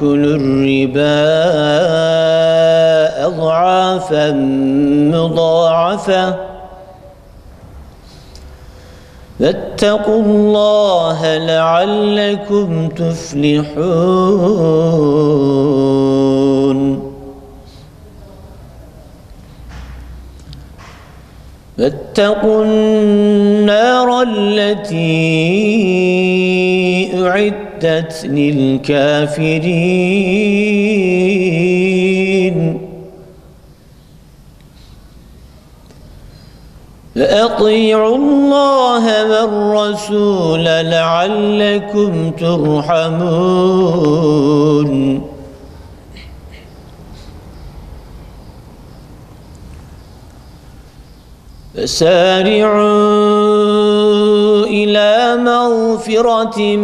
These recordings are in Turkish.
تأكلوا الربا أضعافا مضاعفة. فاتقوا الله لعلكم تفلحون. فاتقوا النار التي أعدت للكافرين فأطيعوا الله والرسول لعلكم ترحمون. فسارعوا إلى مغفرة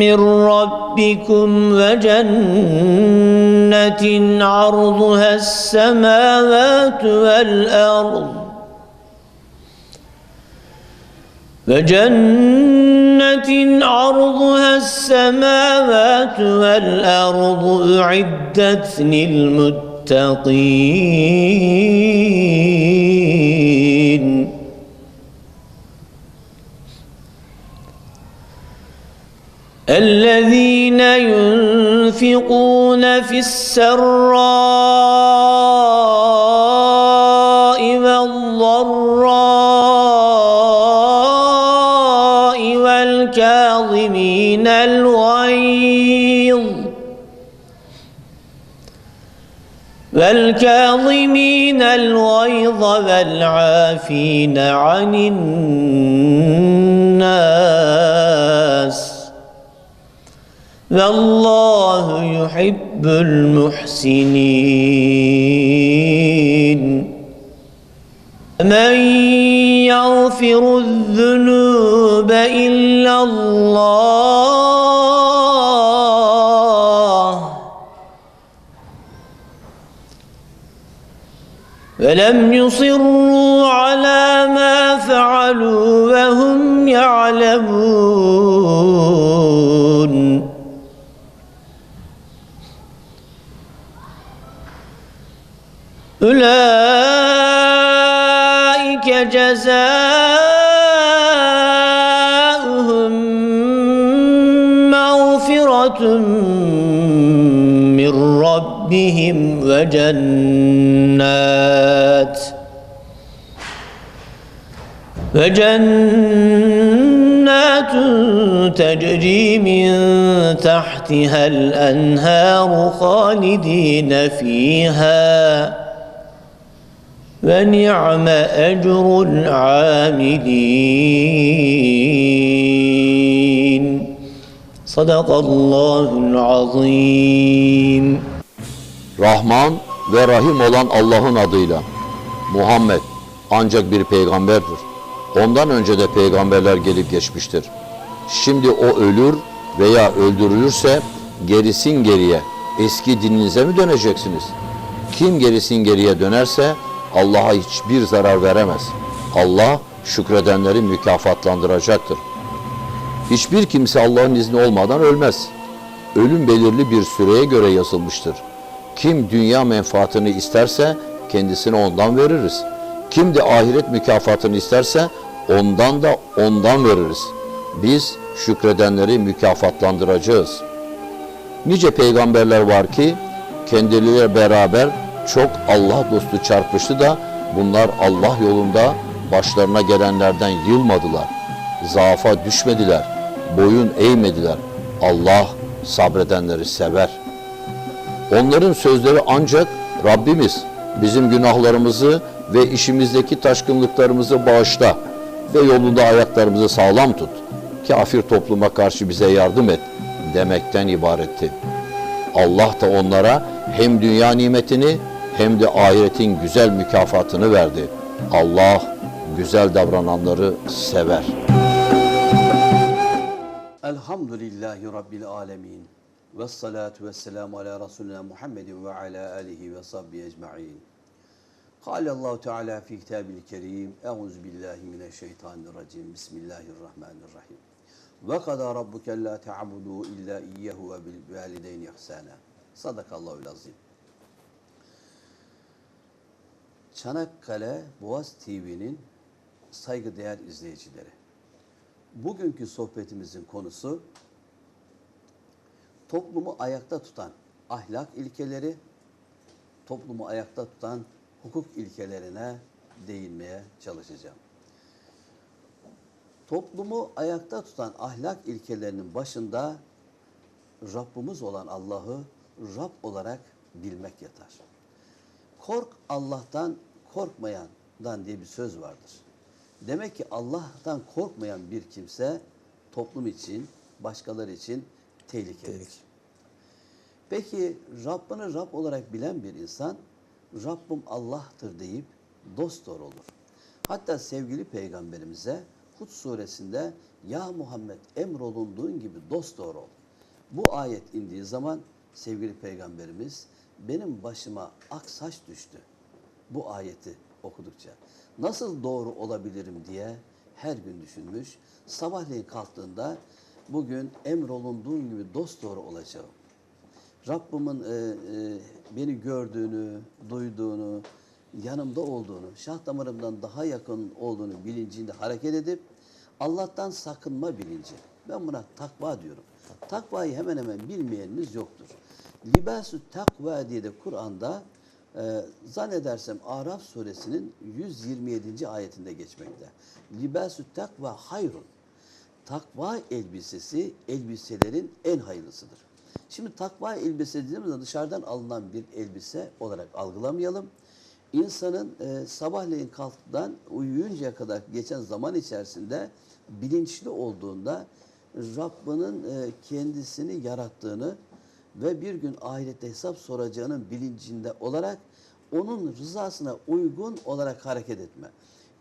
من ربكم وجنة عرضها السماوات والأرض وجنة عرضها السماوات والأرض أعدت للمتقين الذين ينفقون في السراء والضراء والكاظمين الغيظ والكاظمين الغيظ والعافين عن الناس والله يحب المحسنين. من يغفر الذنوب إلا الله ولم يصروا ربهم وجنات وجنات تجري من تحتها الأنهار خالدين فيها ونعم أجر العاملين صدق الله العظيم. Rahman ve Rahim olan Allah'ın adıyla. Muhammed ancak bir peygamberdir. Ondan önce de peygamberler gelip geçmiştir. Şimdi o ölür veya öldürülürse gerisin geriye eski dininize mi döneceksiniz? Kim gerisin geriye dönerse Allah'a hiçbir zarar veremez. Allah şükredenleri mükafatlandıracaktır. Hiçbir kimse Allah'ın izni olmadan ölmez. Ölüm belirli bir süreye göre yazılmıştır. Kim dünya menfaatini isterse kendisine ondan veririz. Kim de ahiret mükafatını isterse ondan da ondan veririz. Biz şükredenleri mükafatlandıracağız. Nice peygamberler var ki kendileriyle beraber çok Allah dostu çarpıştı da bunlar Allah yolunda başlarına gelenlerden yılmadılar. Zaafa düşmediler, boyun eğmediler. Allah sabredenleri sever. Onların sözleri ancak Rabbimiz bizim günahlarımızı ve işimizdeki taşkınlıklarımızı bağışla ve yolunda ayaklarımızı sağlam tut. Kafir topluma karşı bize yardım et demekten ibaretti. Allah da onlara hem dünya nimetini hem de ahiretin güzel mükafatını verdi. Allah güzel davrananları sever. Elhamdülillahi Rabbil alemin. Ve salatu ve selamu ala Resulina Muhammedin ve ala alihi ve sahbihi ecma'in. Kale Allahu Teala fi kitabil kerim. Euzu billahi mineşşeytanirracim. Bismillahirrahmanirrahim. Ve kada rabbuke la ta'budu illa iyyehu ve bil valideyni ihsana. Sadakallahul azim. Çanakkale Boğaz TV'nin saygıdeğer izleyicileri. Bugünkü sohbetimizin konusu toplumu ayakta tutan ahlak ilkeleri, toplumu ayakta tutan hukuk ilkelerine değinmeye çalışacağım. Toplumu ayakta tutan ahlak ilkelerinin başında Rabbimiz olan Allah'ı Rab olarak bilmek yatar. Kork Allah'tan korkmayandan diye bir söz vardır. Demek ki Allah'tan korkmayan bir kimse toplum için, başkaları için tehlikelidir. Peki Rabbini Rab olarak bilen bir insan Rabbim Allah'tır deyip dost doğru olur. Hatta sevgili peygamberimize Hud suresinde ya Muhammed emrolunduğun gibi dost doğru ol. Bu ayet indiği zaman sevgili peygamberimiz benim başıma ak saç düştü. Bu ayeti okudukça nasıl doğru olabilirim diye her gün düşünmüş. Sabahleyin kalktığında bugün emrolunduğun gibi dost olacağım. Rabbimin e, e, beni gördüğünü, duyduğunu, yanımda olduğunu, şah damarımdan daha yakın olduğunu bilincinde hareket edip Allah'tan sakınma bilinci. Ben buna takva diyorum. Takvayı hemen hemen bilmeyeniniz yoktur. Libasü takva diye de Kur'an'da e, zannedersem Araf suresinin 127. ayetinde geçmekte. Libasü takva hayrun. Takva elbisesi elbiselerin en hayırlısıdır. Şimdi takva elbise dediğimiz zaman dışarıdan alınan bir elbise olarak algılamayalım. İnsanın e, sabahleyin kalktıktan uyuyuncaya kadar geçen zaman içerisinde bilinçli olduğunda Rabbinin e, kendisini yarattığını ve bir gün ahirette hesap soracağının bilincinde olarak onun rızasına uygun olarak hareket etme.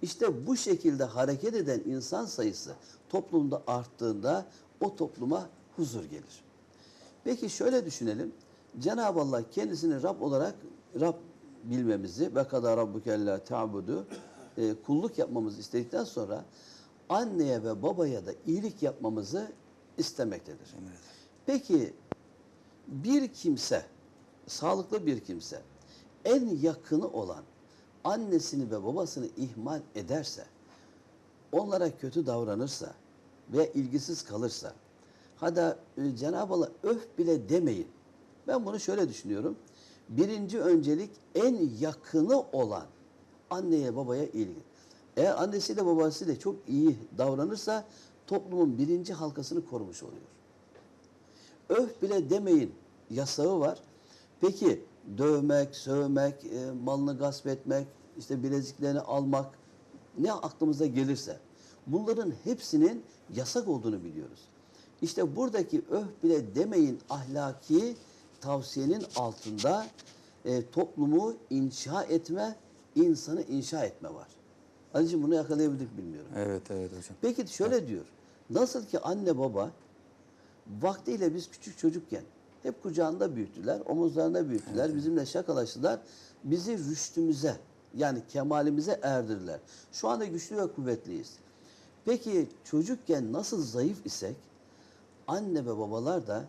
İşte bu şekilde hareket eden insan sayısı toplumda arttığında o topluma huzur gelir. Peki şöyle düşünelim. Cenab-ı Allah kendisini Rab olarak Rab bilmemizi ve kadar rabbukella ta'budu e, kulluk yapmamızı istedikten sonra anneye ve babaya da iyilik yapmamızı istemektedir. Peki bir kimse, sağlıklı bir kimse en yakını olan annesini ve babasını ihmal ederse, onlara kötü davranırsa veya ilgisiz kalırsa, hatta e, Cenab-ı Allah öf bile demeyin. Ben bunu şöyle düşünüyorum. Birinci öncelik en yakını olan anneye babaya ilgi. Eğer annesiyle babasıyla çok iyi davranırsa toplumun birinci halkasını korumuş oluyor. Öf bile demeyin yasağı var. Peki dövmek, sövmek, e, malını gasp etmek, işte bileziklerini almak ne aklımıza gelirse bunların hepsinin yasak olduğunu biliyoruz. İşte buradaki öf bile demeyin ahlaki tavsiyenin altında e, toplumu inşa etme, insanı inşa etme var. Ali'ciğim bunu yakalayabildik bilmiyorum. Evet evet hocam. Peki şöyle diyor. Nasıl ki anne baba vaktiyle biz küçük çocukken hep kucağında büyüttüler, omuzlarında büyüttüler, bizimle şakalaştılar. Bizi rüştümüze yani kemalimize erdirdiler. Şu anda güçlü ve kuvvetliyiz. Peki çocukken nasıl zayıf isek anne ve babalar da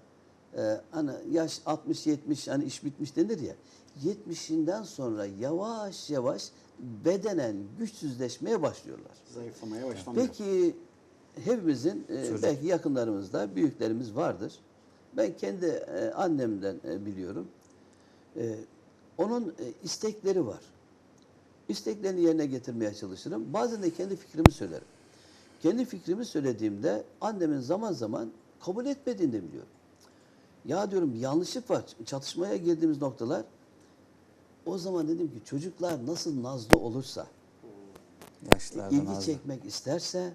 e, hani yaş 60-70 hani iş bitmiş denir ya 70'inden sonra yavaş yavaş bedenen güçsüzleşmeye başlıyorlar. Zayıflamaya başlamıyor. Peki hepimizin e, belki yakınlarımızda büyüklerimiz vardır. Ben kendi e, annemden e, biliyorum. E, onun e, istekleri var. İsteklerini yerine getirmeye çalışırım. Bazen de kendi fikrimi söylerim. Kendi fikrimi söylediğimde annemin zaman zaman kabul etmediğini de biliyorum. Ya diyorum yanlışlık var. Çatışmaya girdiğimiz noktalar. O zaman dedim ki çocuklar nasıl nazlı olursa, ilgi az. çekmek isterse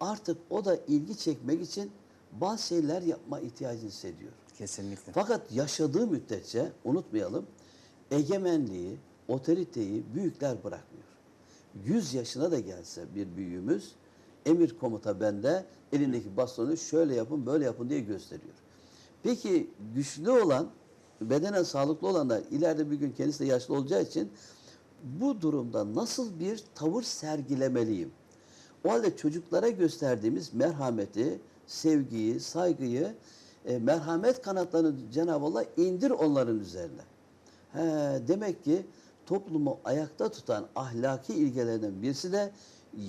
artık o da ilgi çekmek için bazı şeyler yapma ihtiyacını hissediyor. Kesinlikle. Fakat yaşadığı müddetçe unutmayalım egemenliği, otoriteyi büyükler bırakmıyor. 100 yaşına da gelse bir büyüğümüz emir komuta bende elindeki bastonu şöyle yapın böyle yapın diye gösteriyor. Peki güçlü olan bedenen sağlıklı olanlar ileride bir gün kendisi de yaşlı olacağı için bu durumda nasıl bir tavır sergilemeliyim? O halde çocuklara gösterdiğimiz merhameti, sevgiyi, saygıyı, e, merhamet kanatlarını Cenab-ı Allah indir onların üzerine. He, demek ki toplumu ayakta tutan ahlaki ilkelerden birisi de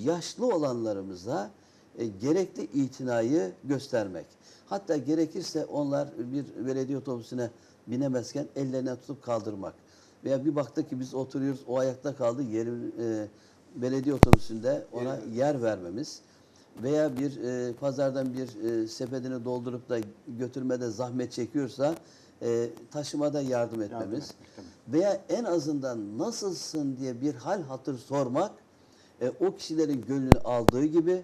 yaşlı olanlarımıza e, gerekli itinayı göstermek. Hatta gerekirse onlar bir belediye otobüsüne binemezken ellerinden tutup kaldırmak. Veya bir baktık ki biz oturuyoruz o ayakta kaldı yeri, e, belediye otobüsünde ona yer vermemiz. Veya bir e, pazardan bir e, sepetini doldurup da götürmede zahmet çekiyorsa e, taşımada yardım etmemiz. etmek, tabii. Veya en azından nasılsın diye bir hal hatır sormak e, o kişilerin gönlünü aldığı gibi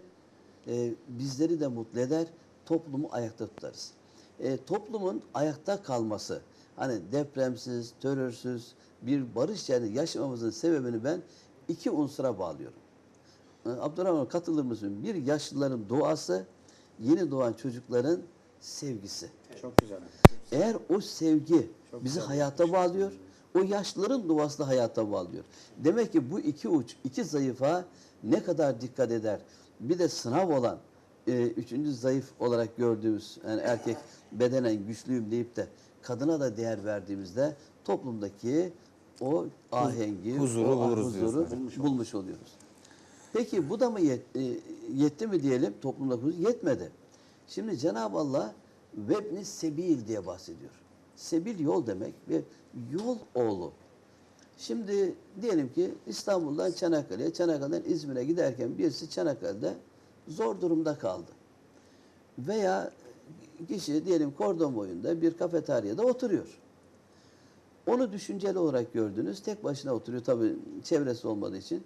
e, bizleri de mutlu eder, toplumu ayakta tutarız. E, toplumun ayakta kalması, hani depremsiz, terörsüz bir barış içerisinde yaşamamızın sebebini ben iki unsura bağlıyorum. E, Abdurrahman katılır mısın? Bir yaşlıların duası, yeni doğan çocukların sevgisi. Çok güzel. Eğer o sevgi Çok bizi güzel hayata bağlıyor, o yaşlıların duası da hayata bağlıyor. Demek ki bu iki uç, iki zayıfa ne kadar dikkat eder? Bir de sınav olan, e, üçüncü zayıf olarak gördüğümüz, yani erkek bedenen güçlüyüm deyip de kadına da değer verdiğimizde toplumdaki o ahengi, huzuru o buluruz huzuru bulmuş oluyoruz. Peki bu da mı yet- e, yetti mi diyelim toplumda? Yetmedi. Şimdi Cenab-ı Allah vebni sebil diye bahsediyor. Sebil yol demek ve yol oğlu. Şimdi diyelim ki İstanbul'dan Çanakkale'ye, Çanakkale'den İzmir'e giderken birisi Çanakkale'de zor durumda kaldı. Veya kişi diyelim kordon boyunda bir kafeteryada oturuyor. Onu düşünceli olarak gördünüz. Tek başına oturuyor tabii çevresi olmadığı için.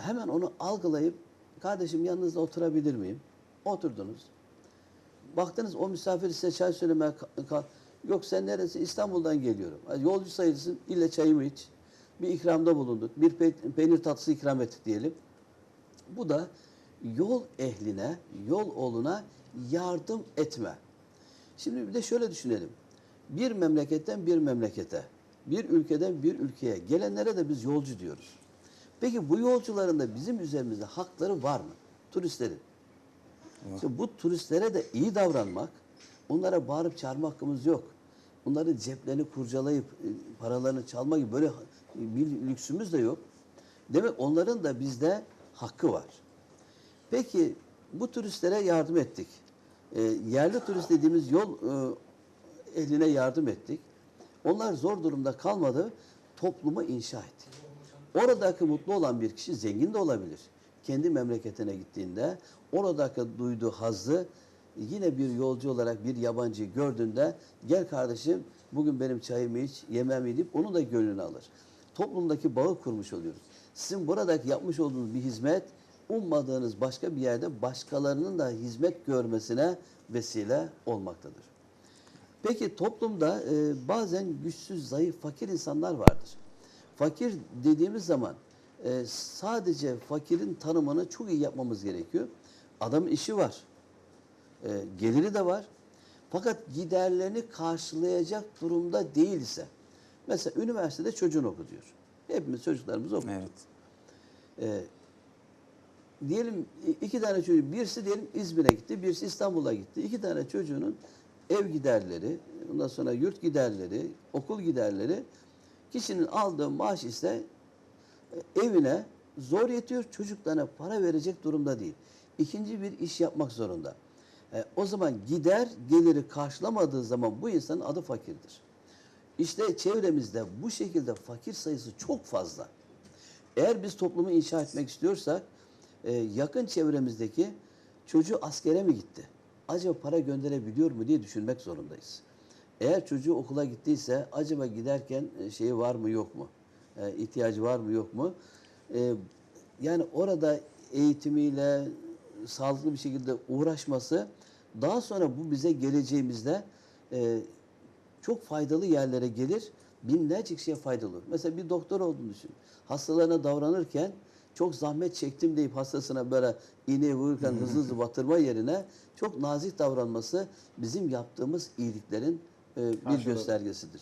Hemen onu algılayıp kardeşim yanınızda oturabilir miyim? Oturdunuz. Baktınız o misafir size çay söylemeye Yok sen neresi? İstanbul'dan geliyorum. Yolcu sayılsın. İlle çayımı iç. Bir ikramda bulunduk. Bir pe- peynir tatlısı ikram ettik diyelim. Bu da yol ehline, yol oluna yardım etme. Şimdi bir de şöyle düşünelim. Bir memleketten bir memlekete, bir ülkeden bir ülkeye gelenlere de biz yolcu diyoruz. Peki bu yolcuların da bizim üzerimizde hakları var mı? Turistlerin. İşte bu turistlere de iyi davranmak, onlara bağırıp çağırma hakkımız yok. Onların ceplerini kurcalayıp e, paralarını çalma gibi böyle bir lüksümüz de yok. Demek onların da bizde hakkı var. Peki bu turistlere yardım ettik. E, yerli turist dediğimiz yol e, ehline yardım ettik. Onlar zor durumda kalmadı, toplumu inşa ettik. Oradaki mutlu olan bir kişi zengin de olabilir. Kendi memleketine gittiğinde oradaki duyduğu hazzı yine bir yolcu olarak bir yabancıyı gördüğünde gel kardeşim bugün benim çayımı iç, yemeğimi deyip onun da gönlünü alır. Toplumdaki bağı kurmuş oluyoruz. Sizin buradaki yapmış olduğunuz bir hizmet ummadığınız başka bir yerde başkalarının da hizmet görmesine vesile olmaktadır. Peki toplumda e, bazen güçsüz, zayıf, fakir insanlar vardır. Fakir dediğimiz zaman e, sadece fakirin tanımını çok iyi yapmamız gerekiyor. Adamın işi var, e, geliri de var. Fakat giderlerini karşılayacak durumda değilse, mesela üniversitede çocuğunu oku diyor. Hepimiz çocuklarımızı okuttuk. Evet. Ee, diyelim iki tane çocuk, birisi diyelim İzmir'e gitti, birisi İstanbul'a gitti. İki tane çocuğunun ev giderleri, ondan sonra yurt giderleri, okul giderleri, kişinin aldığı maaş ise e, evine zor yetiyor, çocuklarına para verecek durumda değil. İkinci bir iş yapmak zorunda. E, o zaman gider geliri karşılamadığı zaman bu insanın adı fakirdir. İşte çevremizde bu şekilde fakir sayısı çok fazla. Eğer biz toplumu inşa etmek istiyorsak e, yakın çevremizdeki çocuğu askere mi gitti? Acaba para gönderebiliyor mu diye düşünmek zorundayız. Eğer çocuğu okula gittiyse acaba giderken e, şeyi var mı yok mu? E, ihtiyacı var mı yok mu? E, yani orada eğitimiyle sağlıklı bir şekilde uğraşması Daha sonra bu bize geleceğimizde e, çok faydalı yerlere gelir. Binlerce kişiye faydalı olur. Mesela bir doktor olduğunu düşün. Hastalarına davranırken çok zahmet çektim deyip hastasına böyle iğneyi vururken hızlı hızlı batırma yerine çok nazik davranması bizim yaptığımız iyiliklerin e, bir göstergesidir.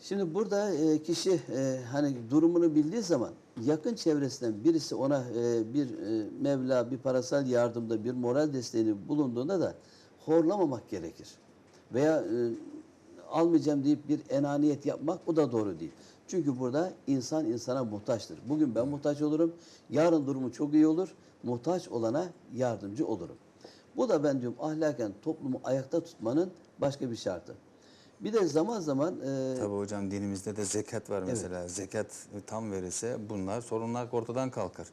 Şimdi burada e, kişi e, hani durumunu bildiği zaman yakın çevresinden birisi ona e, bir e, Mevla, bir parasal yardımda, bir moral desteğini bulunduğunda da horlamamak gerekir. Veya e, almayacağım deyip bir enaniyet yapmak bu da doğru değil. Çünkü burada insan insana muhtaçtır. Bugün ben muhtaç olurum, yarın durumu çok iyi olur, muhtaç olana yardımcı olurum. Bu da ben diyorum ahlaken toplumu ayakta tutmanın başka bir şartı. Bir de zaman zaman e, Tabii hocam dinimizde de zekat var mesela. Zekat tam verirse bunlar sorunlar ortadan kalkar.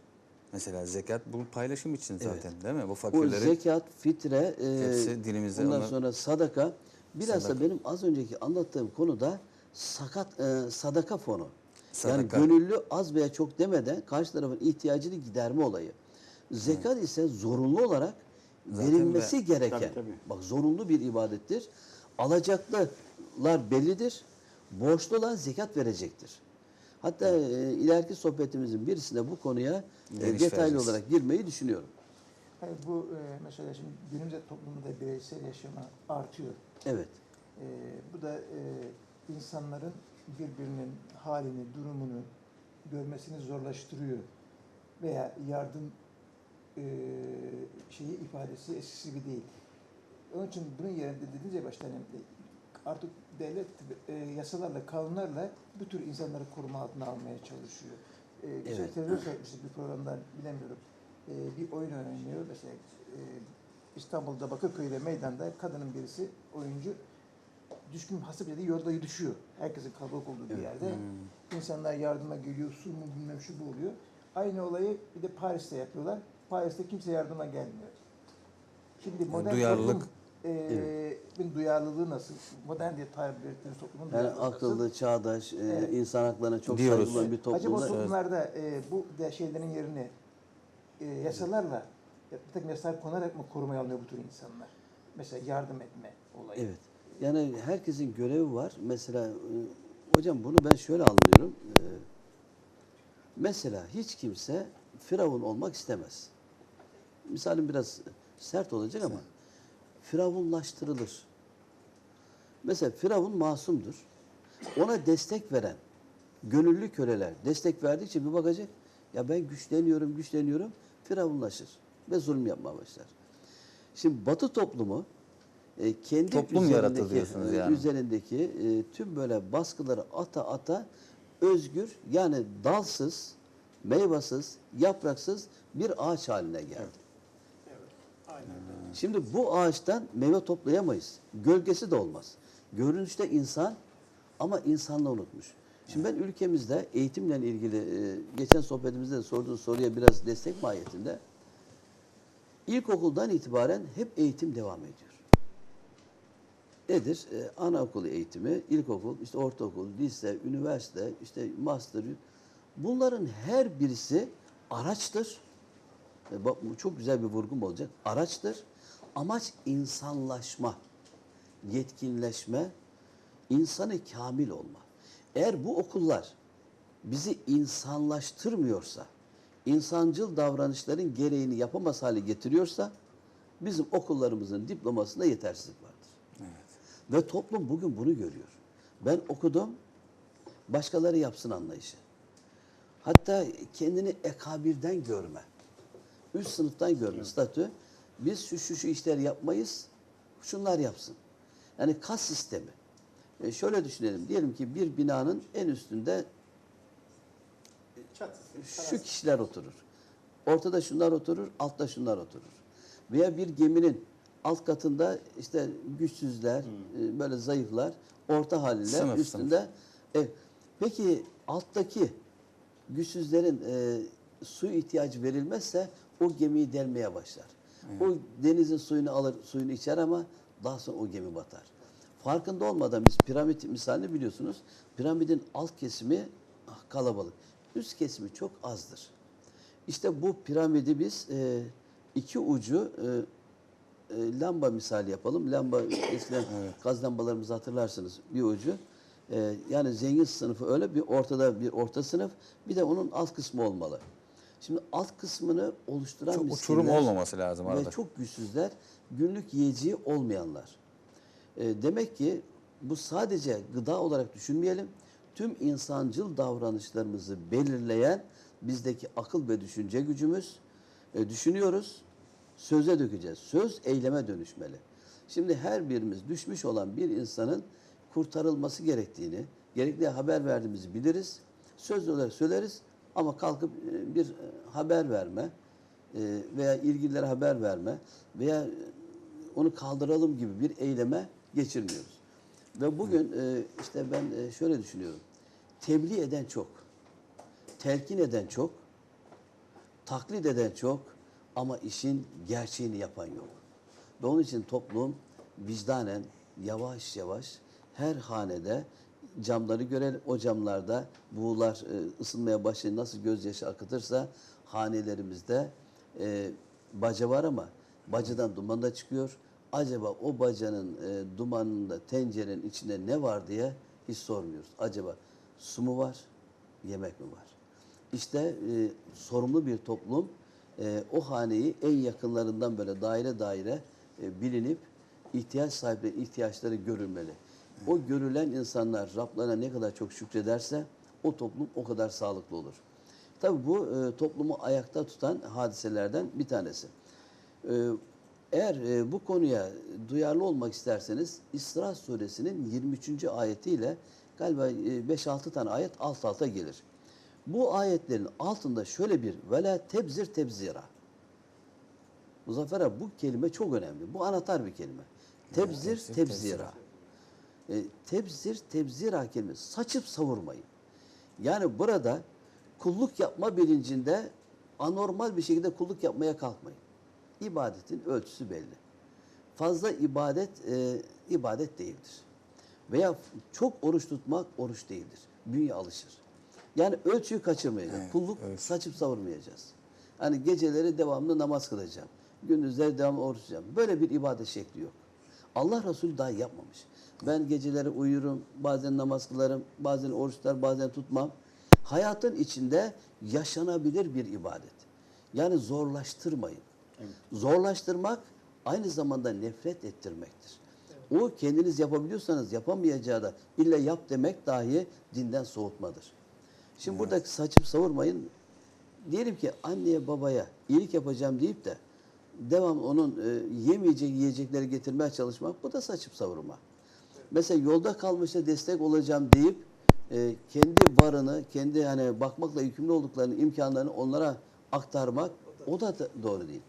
Mesela zekat bu paylaşım için zaten değil mi? Bu bu fakirlerin zekat, fitre, e, Hepsi dinimizde ondan onlar- sonra sadaka. Biraz Sadaka. da benim az önceki anlattığım konuda sakat e, sadaka fonu. Sadaka. Yani gönüllü az veya çok demeden karşı tarafın ihtiyacını giderme olayı. Zekat ise zorunlu olarak Zaten verilmesi ve- gereken. Tabii, tabii. Bak zorunlu bir ibadettir. Alacaklılar bellidir. Borçlu olan zekat verecektir. Hatta e, ileriki sohbetimizin birisinde bu konuya e, detaylı vereceğiz. olarak girmeyi düşünüyorum. Hayır, bu e, mesela şimdi günümüzde toplumda bireysel yaşama artıyor. Evet. E, bu da e, insanların birbirinin halini, durumunu görmesini zorlaştırıyor. Veya yardım e, şeyi ifadesi eskisi gibi değil. Onun için bunun yerine dediğiniz ya başta hani, artık devlet e, yasalarla, kanunlarla bu tür insanları koruma altına almaya çalışıyor. E, geçen Evet. televizyon seyretmiştik bir programdan bilemiyorum. E, bir oyun oynanıyor. Mesela e, İstanbul'da Bakırköy'de meydanda kadının birisi oyuncu düşkün bir yerde yolda düşüyor. Herkesin kalabalık olduğu bir yerde. İnsanlar yardıma geliyor, su mu bilmem şu bu oluyor. Aynı olayı bir de Paris'te yapıyorlar. Paris'te kimse yardıma gelmiyor. Şimdi modern duyarlılık. toplum e, duyarlılığı nasıl? Modern diye tabir ettiğimiz toplumun Yani duyarlılığı nasıl? akıllı, çağdaş, e, Evet. insan haklarına çok Diyoruz. saygı olan bir Acaba toplumda toplumlarda e, bu de şeylerin yerini e, yasalarla, bir takım yasalar konarak mı korumaya alınıyor bu tür insanlar? Mesela yardım etme olayı. Evet. Yani herkesin görevi var. Mesela e, hocam bunu ben şöyle anlıyorum. E, mesela hiç kimse firavun olmak istemez. Misalim biraz sert olacak ama firavunlaştırılır. Mesela firavun masumdur. Ona destek veren gönüllü köleler destek verdikçe bir bakacak ya ben güçleniyorum, güçleniyorum firavunlaşır ve zulüm yapmaya başlar. Şimdi Batı toplumu e, kendi Toplum üzerindeki, e, yani. üzerindeki e, tüm böyle baskıları ata ata özgür yani dalsız, meyvasız, yapraksız bir ağaç haline geldi. Şimdi bu ağaçtan meyve toplayamayız. Gölgesi de olmaz. Görünüşte insan ama insanla unutmuş. Şimdi ben ülkemizde eğitimle ilgili e, geçen sohbetimizde de sorduğunuz soruya biraz destek mahiyetinde ilkokuldan itibaren hep eğitim devam ediyor. Nedir? E, anaokulu eğitimi, ilkokul, işte ortaokul, lise, üniversite, işte master. Bunların her birisi araçtır. E, bak bu çok güzel bir vurgum olacak. Araçtır. Amaç insanlaşma, yetkinleşme, insanı kamil olma. Eğer bu okullar bizi insanlaştırmıyorsa, insancıl davranışların gereğini yapamaz hale getiriyorsa, bizim okullarımızın diplomasında yetersizlik vardır. Ve toplum bugün bunu görüyor. Ben okudum, başkaları yapsın anlayışı. Hatta kendini ekabirden görme. Üst sınıftan görme statü. Biz şu şu şu işleri yapmayız, şunlar yapsın. Yani kas sistemi. E şöyle düşünelim. Diyelim ki bir binanın en üstünde şu kişiler oturur. Ortada şunlar oturur, altta şunlar oturur. Veya bir geminin alt katında işte güçsüzler, e, böyle zayıflar, orta haliyle Sınıf, üstünde. Evet. Peki alttaki güçsüzlerin e, su ihtiyacı verilmezse o gemiyi delmeye başlar. O denizin suyunu alır, suyunu içer ama daha sonra o gemi batar. Farkında olmadan biz piramit misalini biliyorsunuz. Piramidin alt kesimi ah, kalabalık. Üst kesimi çok azdır. İşte bu piramidi biz e, iki ucu e, lamba misali yapalım. Lamba eskiden gaz lambalarımızı hatırlarsınız bir ucu. E, yani zengin sınıfı öyle bir ortada bir orta sınıf bir de onun alt kısmı olmalı. Şimdi alt kısmını oluşturan Çok miskinler uçurum olmaması lazım arada. Ve çok güçsüzler, günlük yiyeceği olmayanlar. E, demek ki bu sadece gıda olarak düşünmeyelim. Tüm insancıl davranışlarımızı belirleyen bizdeki akıl ve düşünce gücümüz. E, düşünüyoruz, söze dökeceğiz. Söz eyleme dönüşmeli. Şimdi her birimiz düşmüş olan bir insanın kurtarılması gerektiğini, gerekli haber verdiğimizi biliriz. Söz olarak söyleriz ama kalkıp e, bir e, haber verme e, veya ilgililere haber verme veya onu kaldıralım gibi bir eyleme geçirmiyoruz. Ve bugün işte ben şöyle düşünüyorum. Tebliğ eden çok, telkin eden çok, taklit eden çok ama işin gerçeğini yapan yok. Ve onun için toplum vicdanen yavaş yavaş her hanede camları görelim. O camlarda buğular e, ısınmaya başlayınca nasıl gözyaşı akıtırsa hanelerimizde e, baca var ama bacadan duman da çıkıyor. Acaba o bacanın e, dumanında tencerenin içinde ne var diye hiç sormuyoruz. Acaba su mu var, yemek mi var? İşte e, sorumlu bir toplum e, o haneyi en yakınlarından böyle daire daire e, bilinip ihtiyaç sahipleri ihtiyaçları görülmeli. O görülen insanlar Rablarına ne kadar çok şükrederse o toplum o kadar sağlıklı olur. Tabii bu e, toplumu ayakta tutan hadiselerden bir tanesi. E, eğer e, bu konuya duyarlı olmak isterseniz İsra suresinin 23. ayetiyle galiba e, 5-6 tane ayet alt alta gelir. Bu ayetlerin altında şöyle bir vela tebzir tebzira. Muzaffer abi bu kelime çok önemli. Bu anahtar bir kelime. Tebzir, tebzira. E, tebzir tebzira kelimesi saçıp savurmayın. Yani burada kulluk yapma bilincinde anormal bir şekilde kulluk yapmaya kalkmayın. İbadetin ölçüsü belli. Fazla ibadet e, ibadet değildir. Veya çok oruç tutmak oruç değildir. Bünye alışır. Yani ölçüyü kaçırmayacağız. Evet, Kulluk ölçü. saçıp savurmayacağız. Hani geceleri devamlı namaz kılacağım. Gündüzleri devamlı oruç tutacağım. Böyle bir ibadet şekli yok. Allah Resulü daha yapmamış. Ben geceleri uyurum, bazen namaz kılarım, bazen oruç tutar, bazen tutmam. Hayatın içinde yaşanabilir bir ibadet. Yani zorlaştırmayın. Zorlaştırmak aynı zamanda nefret ettirmektir. O kendiniz yapabiliyorsanız yapamayacağı da illa yap demek dahi dinden soğutmadır. Şimdi buradaki saçıp savurmayın. Diyelim ki anneye babaya iyilik yapacağım deyip de devam onun e, yemeyecek yiyecekleri getirmeye çalışmak bu da saçıp savurma. Mesela yolda kalmışta destek olacağım deyip e, kendi varını, kendi hani bakmakla yükümlü olduklarını, imkanlarını onlara aktarmak o da doğru değil.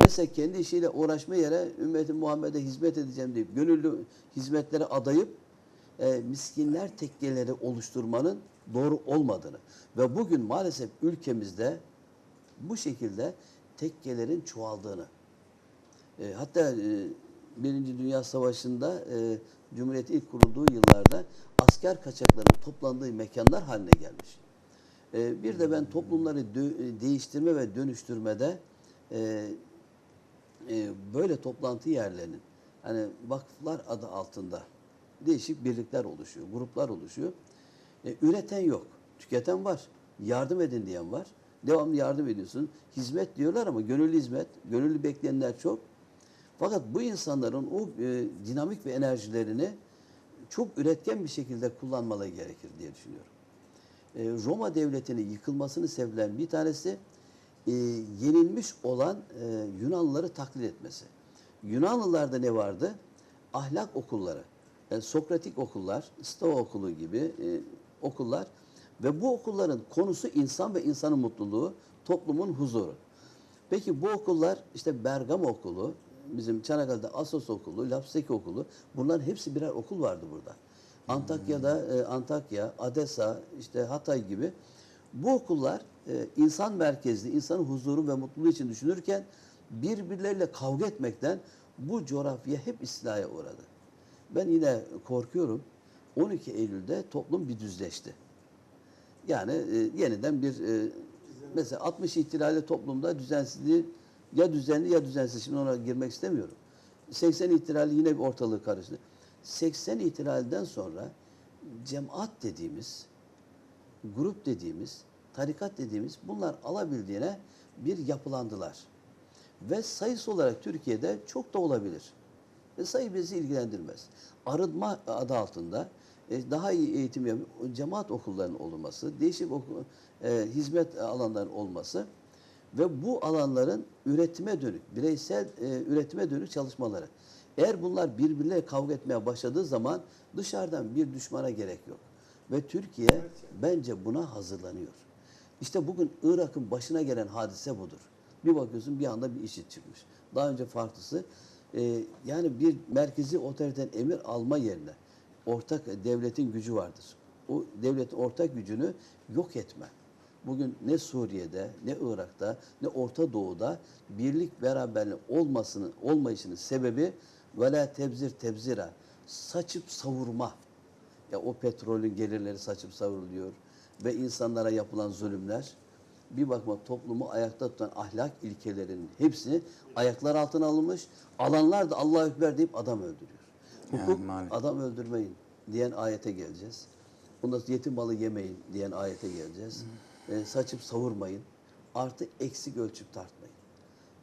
Mesela kendi işiyle uğraşma yere ümmeti Muhammed'e hizmet edeceğim deyip gönüllü hizmetlere adayıp e, miskinler tekkeleri oluşturmanın doğru olmadığını ve bugün maalesef ülkemizde bu şekilde tekkelerin çoğaldığını e, hatta e, Birinci Dünya Savaşı'nda e, Cumhuriyet ilk kurulduğu yıllarda asker kaçaklarının toplandığı mekanlar haline gelmiş. E, bir de ben toplumları e, değiştirme ve dönüştürmede e, e, böyle toplantı yerlerinin hani vakıflar adı altında değişik birlikler oluşuyor, gruplar oluşuyor. E, üreten yok, tüketen var, yardım edin diyen var. Devamlı yardım ediyorsun. Hizmet diyorlar ama gönüllü hizmet, gönüllü bekleyenler çok. Fakat bu insanların o e, dinamik ve enerjilerini çok üretken bir şekilde kullanmaları gerekir diye düşünüyorum. E, Roma devletinin yıkılmasını sebebinden bir tanesi e, yenilmiş olan e, Yunanlıları taklit etmesi. Yunanlılarda ne vardı? Ahlak okulları, yani Sokratik okullar, Stoa okulu gibi e, okullar ve bu okulların konusu insan ve insanın mutluluğu, toplumun huzuru. Peki bu okullar işte Bergama okulu, bizim Çanakkale'de Asos okulu, Lapseki okulu bunların hepsi birer okul vardı burada. Antakya'da e, Antakya, Adesa, işte Hatay gibi bu okullar e, insan merkezli, insanın huzuru ve mutluluğu için düşünürken birbirleriyle kavga etmekten bu coğrafya hep istilaya uğradı. Ben yine korkuyorum 12 Eylül'de toplum bir düzleşti. Yani e, yeniden bir e, mesela 60 ihtilali toplumda düzensizliği ya düzenli ya düzensiz. Şimdi ona girmek istemiyorum. 80 ihtilali yine bir ortalığı karıştı. 80 ihtilalden sonra cemaat dediğimiz, grup dediğimiz, tarikat dediğimiz bunlar alabildiğine bir yapılandılar. Ve sayısı olarak Türkiye'de çok da olabilir. Ve sayı bizi ilgilendirmez. Arınma adı altında e, daha iyi eğitim cemaat okullarının olması, değişik okul, e, hizmet alanlarının olması ve bu alanların üretime dönük, bireysel e, üretime dönük çalışmaları. Eğer bunlar birbirleriyle kavga etmeye başladığı zaman dışarıdan bir düşmana gerek yok. Ve Türkiye bence buna hazırlanıyor. İşte bugün Irak'ın başına gelen hadise budur. Bir bakıyorsun bir anda bir işit çıkmış. Daha önce farklısı e, yani bir merkezi otoriten emir alma yerine ortak devletin gücü vardır. O devletin ortak gücünü yok etme. Bugün ne Suriye'de, ne Irak'ta, ne Orta Doğu'da birlik beraberlik olmasının olmayışının sebebi vela tebzir tebzira saçıp savurma. Ya o petrolün gelirleri saçıp savruluyor ve insanlara yapılan zulümler bir bakma toplumu ayakta tutan ahlak ilkelerinin hepsi ayaklar altına alınmış. Alanlar da Allahu Ekber deyip adam öldürüyor. Yani Hukuk maalesef. adam öldürmeyin diyen ayete geleceğiz. Ondan yetim malı yemeyin diyen ayete geleceğiz. Ee, saçıp savurmayın. Artı eksik ölçüp tartmayın.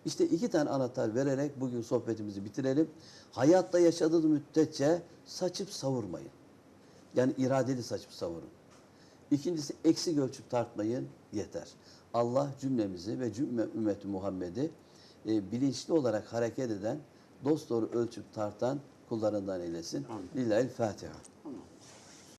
İşte iki tane anahtar vererek bugün sohbetimizi bitirelim. Hayatta yaşadığınız müddetçe saçıp savurmayın. Yani iradeli saçıp savurun. İkincisi eksik ölçüp tartmayın yeter. Allah cümlemizi ve cümle ümmeti Muhammed'i e, bilinçli olarak hareket eden, dosdoğru ölçüp tartan kullarından eylesin. Lillahi'l Fatiha.